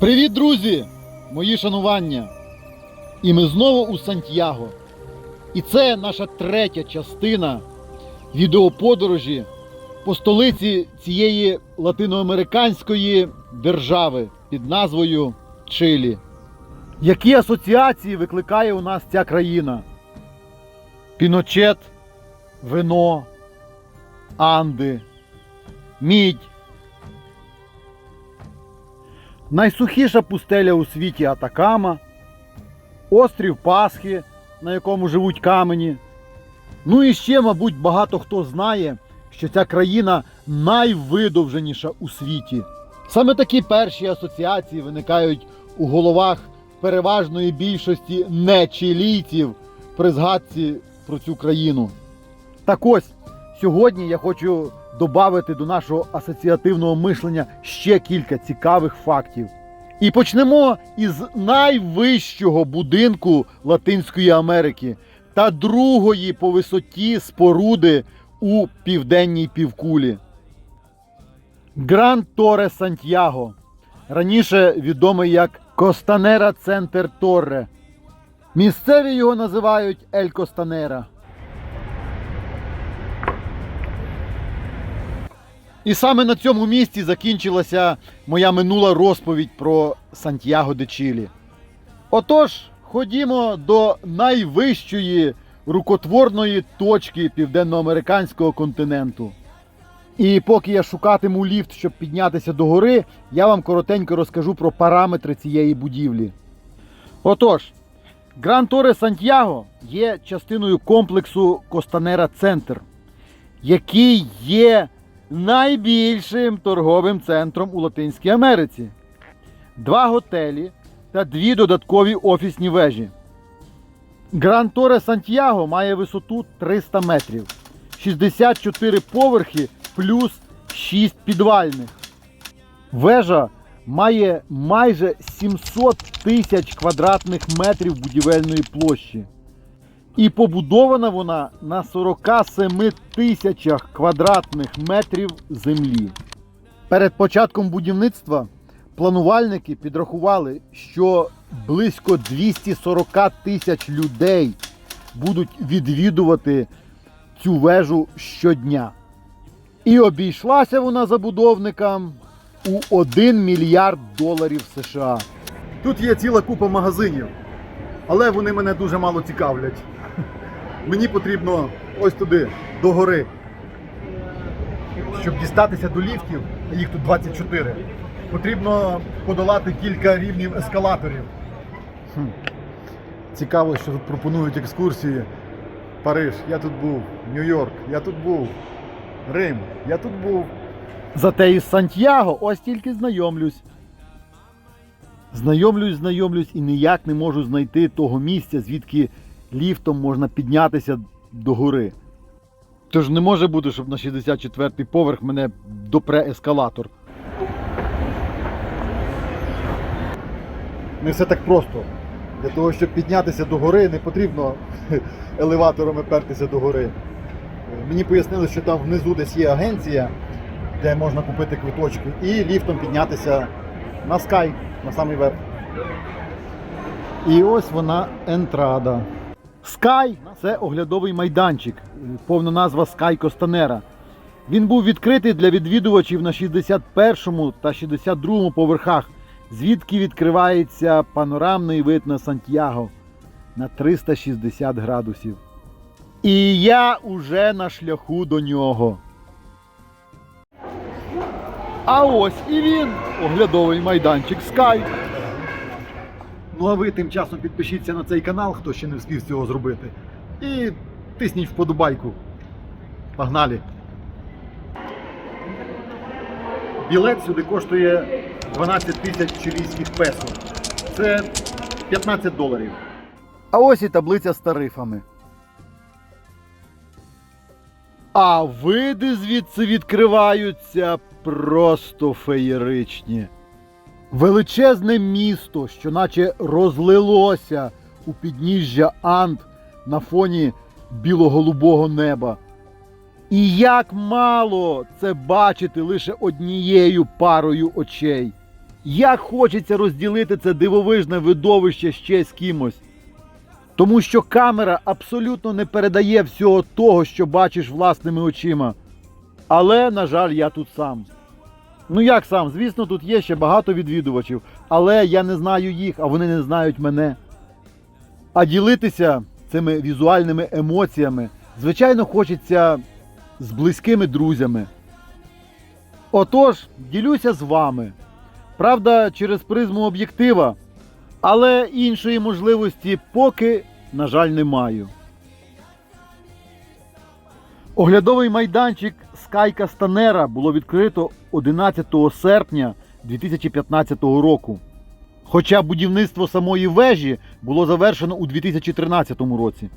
Привіт, друзі! Мої шанування! І ми знову у Сантьяго. І це наша третя частина відеоподорожі по столиці цієї латиноамериканської держави під назвою Чилі. Які асоціації викликає у нас ця країна? Піночет, вино, Анди, мідь. Найсухіша пустеля у світі Атакама, острів Пасхи, на якому живуть камені. Ну і ще, мабуть, багато хто знає, що ця країна найвидовженіша у світі. Саме такі перші асоціації виникають у головах переважної більшості нечилійців при згадці про цю країну. Так ось, сьогодні я хочу додати до нашого асоціативного мишлення ще кілька цікавих фактів. І почнемо із найвищого будинку Латинської Америки та другої по висоті споруди у південній півкулі. Гранд Торе Сантьяго, раніше відомий як Костанера Центр Торре. Місцеві його називають Ель Костанера. І саме на цьому місці закінчилася моя минула розповідь про Сантьяго де Чилі. Отож, ходімо до найвищої рукотворної точки південноамериканського континенту. І поки я шукатиму ліфт, щоб піднятися до гори, я вам коротенько розкажу про параметри цієї будівлі. Отож, Гран Торе Сантьяго є частиною комплексу Костанера Центр, який є найбільшим торговим центром у Латинській Америці. Два готелі та дві додаткові офісні вежі. Гран Торе Сантьяго має висоту 300 метрів, 64 поверхи плюс 6 підвальних. Вежа має майже 700 тисяч квадратних метрів будівельної площі. І побудована вона на 47 тисячах квадратних метрів землі. Перед початком будівництва планувальники підрахували, що близько 240 тисяч людей будуть відвідувати цю вежу щодня. І обійшлася вона забудовникам у 1 мільярд доларів США. Тут є ціла купа магазинів, але вони мене дуже мало цікавлять. Мені потрібно ось туди, до гори. Щоб дістатися до ліфтів, їх тут 24, потрібно подолати кілька рівнів ескалаторів. Хм. Цікаво, що тут пропонують екскурсії. Париж, я тут був, Нью-Йорк, я тут був, Рим, я тут був. Зате із Сантьяго ось тільки знайомлюсь. Знайомлюсь, знайомлюсь і ніяк не можу знайти того місця, звідки ліфтом можна піднятися до гори. Тож не може бути, щоб на 64-й поверх мене допре ескалатор. Не все так просто. Для того, щоб піднятися до гори, не потрібно елеваторами пертися до гори. Мені пояснили, що там внизу десь є агенція, де можна купити квиточки, і ліфтом піднятися на скай, на самий верх. І ось вона ентрада. Скай це оглядовий майданчик, повна назва Скай Костанера. Він був відкритий для відвідувачів на 61 та 62 поверхах, звідки відкривається панорамний вид на Сантьяго на 360 градусів. І я уже на шляху до нього. А ось і він, оглядовий майданчик Sky. Ну а ви тим часом підпишіться на цей канал, хто ще не встиг цього зробити. І тисніть вподобайку. Погнали! Білет сюди коштує 12 тисяч чилійських песо. Це 15 доларів. А ось і таблиця з тарифами. А види звідси відкриваються просто феєричні. Величезне місто, що наче розлилося у підніжжя Анд на фоні біло-голубого неба. І як мало це бачити лише однією парою очей. Як хочеться розділити це дивовижне видовище ще з кимось. Тому що камера абсолютно не передає всього того, що бачиш власними очима. Але, на жаль, я тут сам. Ну як сам? Звісно, тут є ще багато відвідувачів, але я не знаю їх, а вони не знають мене. А ділитися цими візуальними емоціями, звичайно, хочеться з близькими друзями. Отож, ділюся з вами. Правда, через призму об'єктива, але іншої можливості поки, на жаль, не маю. Оглядовий майданчик Sky Castanera було відкрито 11 серпня 2015 року. Хоча будівництво самої вежі було завершено у 2013 році.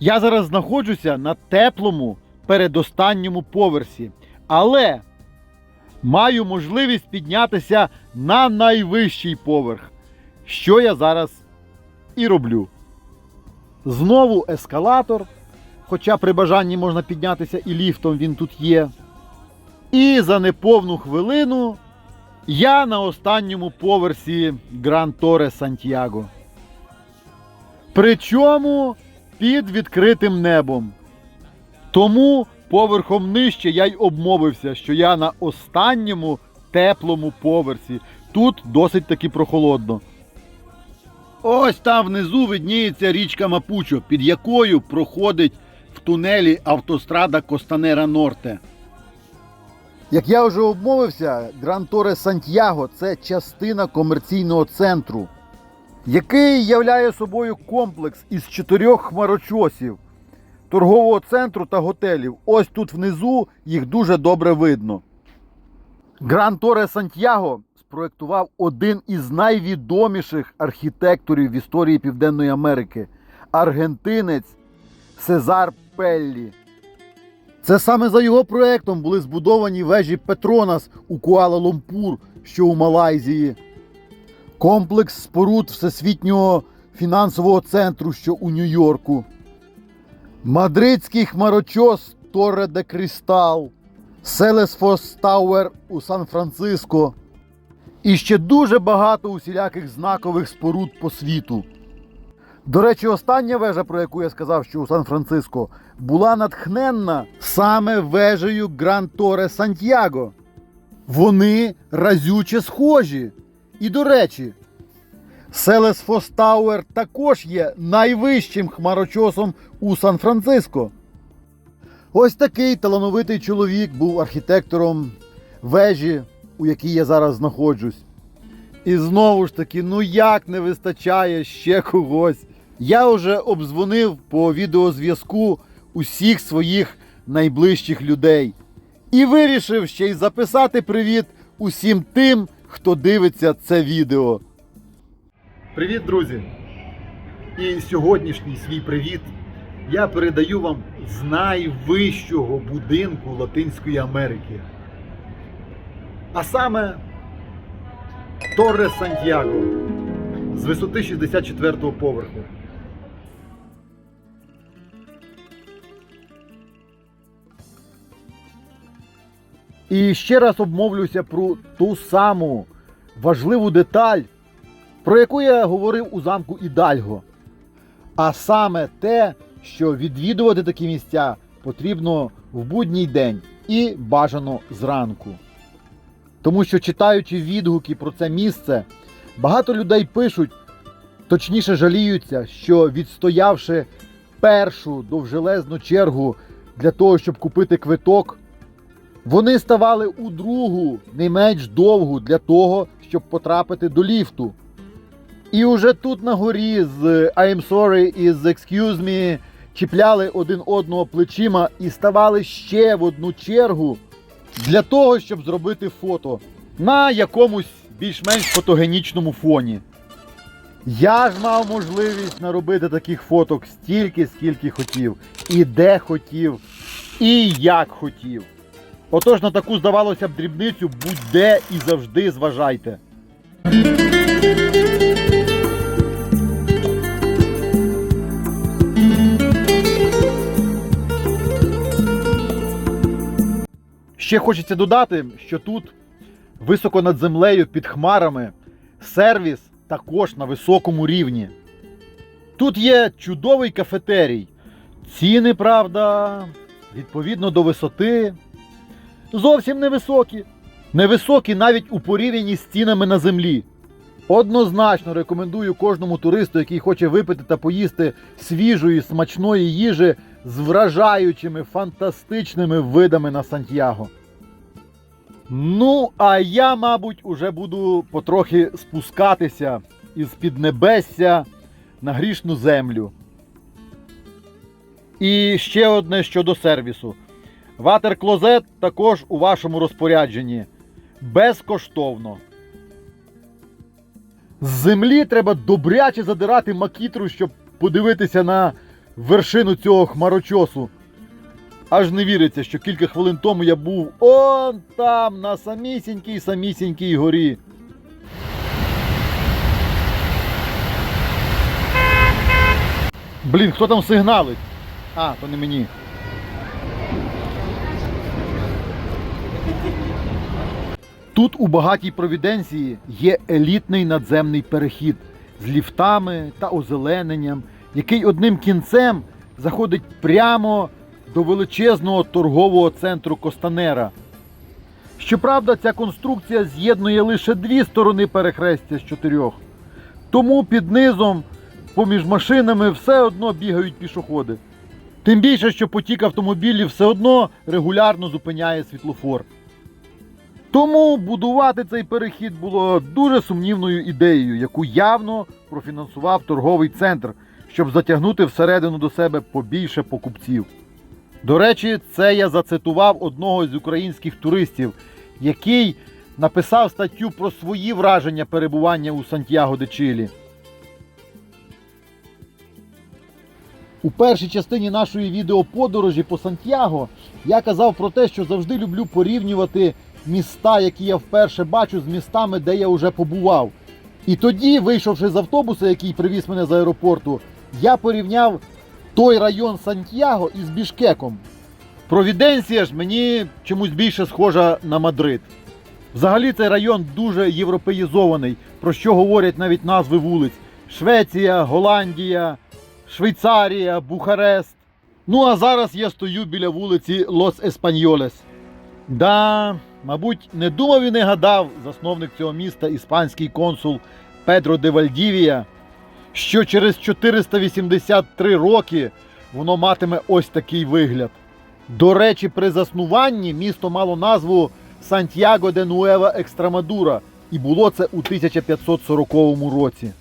Я зараз знаходжуся на теплому передостанньому поверсі, але маю можливість піднятися на найвищий поверх, що я зараз і роблю. Знову ескалатор, хоча при бажанні можна піднятися і ліфтом він тут є. І за неповну хвилину я на останньому поверсі Гран Торе Сантьяго. Причому під відкритим небом. Тому поверхом нижче я й обмовився, що я на останньому теплому поверсі. Тут досить таки прохолодно. Ось там внизу видніється річка Мапучо, під якою проходить тунелі автострада Костанера Норте. Як я вже обмовився, Гран Торе Сантьяго це частина комерційного центру, який являє собою комплекс із чотирьох хмарочосів, торгового центру та готелів. Ось тут внизу їх дуже добре видно. Гран Торе Сантьяго спроектував один із найвідоміших архітекторів в історії Південної Америки аргентинець Сезар Пеллі. Це саме за його проектом були збудовані вежі Петронас у Куала-Лумпур, що у Малайзії, комплекс споруд Всесвітнього фінансового центру, що у Нью-Йорку, Мадридський хмарочос Торре де Крістал, Селесфос Тауер у Сан-Франциско і ще дуже багато усіляких знакових споруд по світу. До речі, остання вежа, про яку я сказав, що у Сан-Франциско, була натхненна саме вежею Гран Торе Сантьяго. Вони разюче схожі. І до речі, Селесфос Тауер також є найвищим хмарочосом у Сан-Франциско. Ось такий талановитий чоловік був архітектором вежі, у якій я зараз знаходжусь. І знову ж таки, ну як не вистачає ще когось. Я вже обдзвонив по відеозв'язку усіх своїх найближчих людей. І вирішив ще й записати привіт усім тим, хто дивиться це відео. Привіт, друзі! І сьогоднішній свій привіт я передаю вам з найвищого будинку Латинської Америки. А саме Торре Сантьяго з висоти 64-го поверху. І ще раз обмовлюся про ту саму важливу деталь, про яку я говорив у замку Ідальго. А саме те, що відвідувати такі місця потрібно в будній день і бажано зранку. Тому що читаючи відгуки про це місце, багато людей пишуть, точніше жаліються, що відстоявши першу довжелезну чергу для того, щоб купити квиток, вони ставали у другу, не менш довгу для того, щоб потрапити до ліфту. І уже тут на горі з I'm sorry і з excuse me чіпляли один одного плечима і ставали ще в одну чергу для того, щоб зробити фото на якомусь більш-менш фотогенічному фоні. Я ж мав можливість наробити таких фоток стільки, скільки хотів, і де хотів, і як хотів. Отож на таку, здавалося б, дрібницю будь-де і завжди зважайте. Ще хочеться додати, що тут високо над землею під хмарами, сервіс також на високому рівні. Тут є чудовий кафетерій. Ціни, правда, відповідно до висоти, зовсім невисокі. Невисокі навіть у порівнянні з цінами на землі. Однозначно рекомендую кожному туристу, який хоче випити та поїсти свіжої смачної їжі з вражаючими фантастичними видами на Сантьяго. Ну, а я, мабуть, уже буду потрохи спускатися із піднебесся на грішну землю. І ще одне щодо сервісу. Ватер-клозет також у вашому розпорядженні. Безкоштовно. З землі треба добряче задирати макітру, щоб подивитися на вершину цього хмарочосу. Аж не віриться, що кілька хвилин тому я був он там, на самісінькій самісінькій горі. Блін, хто там сигналить? А, то не мені. Тут у багатій провіденції є елітний надземний перехід з ліфтами та озелененням, який одним кінцем заходить прямо до величезного торгового центру Костанера. Щоправда, ця конструкція з'єднує лише дві сторони перехрестя з чотирьох. Тому під низом, поміж машинами, все одно бігають пішоходи. Тим більше, що потік автомобілів все одно регулярно зупиняє світлофор. Тому будувати цей перехід було дуже сумнівною ідеєю, яку явно профінансував торговий центр, щоб затягнути всередину до себе побільше покупців. До речі, це я зацитував одного з українських туристів, який написав статтю про свої враження перебування у Сантьяго де Чилі. У першій частині нашої відеоподорожі по Сантьяго я казав про те, що завжди люблю порівнювати міста, які я вперше бачу, з містами, де я вже побував. І тоді, вийшовши з автобуса, який привіз мене з аеропорту, я порівняв той район Сантьяго із Бішкеком. Провіденція ж мені чомусь більше схожа на Мадрид. Взагалі цей район дуже європеїзований, про що говорять навіть назви вулиць: Швеція, Голландія, Швейцарія, Бухарест. Ну а зараз я стою біля вулиці Лос Еспаньолес. Да, мабуть, не думав і не гадав засновник цього міста, іспанський консул Педро де Вальдівія, що через 483 роки воно матиме ось такий вигляд. До речі, при заснуванні місто мало назву Сантьяго де Нуева Екстрамадура, і було це у 1540 році.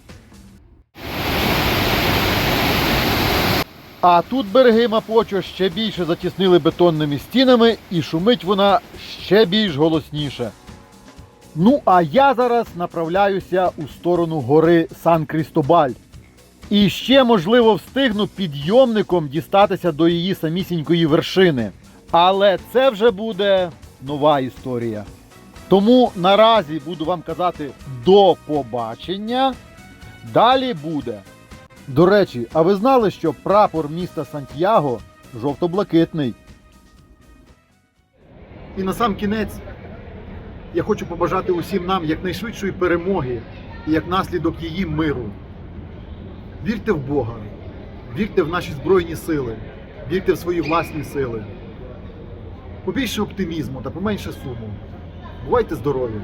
А тут береги Мапочо ще більше затіснили бетонними стінами і шумить вона ще більш голосніше. Ну, а я зараз направляюся у сторону гори Сан Крістобаль. І ще, можливо, встигну підйомником дістатися до її самісінької вершини. Але це вже буде нова історія. Тому наразі буду вам казати до побачення. Далі буде. До речі, а ви знали, що прапор міста Сантьяго жовто-блакитний? І на сам кінець я хочу побажати усім нам якнайшвидшої перемоги і як наслідок її миру. Вірте в Бога, вірте в наші Збройні сили, вірте в свої власні сили. Побільше оптимізму та поменше суму. Бувайте здорові.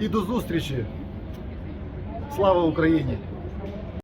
І до зустрічі! Слава Україні!